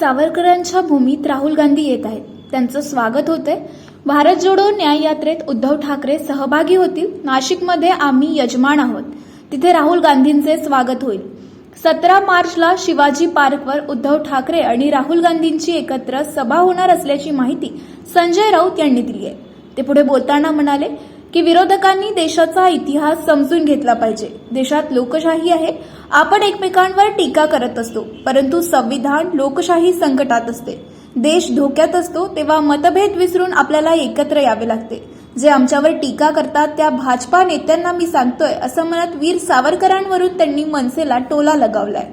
सावरकरांच्या भूमीत राहुल गांधी येत आहेत. त्यांचं स्वागत होतंय. भारत जोडो न्याय यात्रेत उद्धव ठाकरे सहभागी होतील. नाशिकमध्ये आम्ही यजमान आहोत. तिथे राहुल गांधींचे स्वागत होईल. सतरा मार्चला शिवाजी पार्कवर उद्धव ठाकरे आणि राहुल गांधींची एकत्र सभा होणार असल्याची माहिती संजय राऊत यांनी दिली आहे. ते पुढे बोलताना म्हणाले की विरोधकांनी देशाचा इतिहास समजून घेतला पाहिजे. देशात लोकशाही आहे. आपण एकमेकांवर टीका करत असतो परंतु संविधान लोकशाही संकटात असते. देश धोक्यात असतो तेव्हा मतभेद विसरून आपल्याला एकत्र यावे लागते. जे आमच्यावर टीका करतात त्या भाजपा नेत्यांना मी सांगतोय असं म्हणत वीर सावरकरांवरून त्यांनी मनसेला टोला लगावलाय.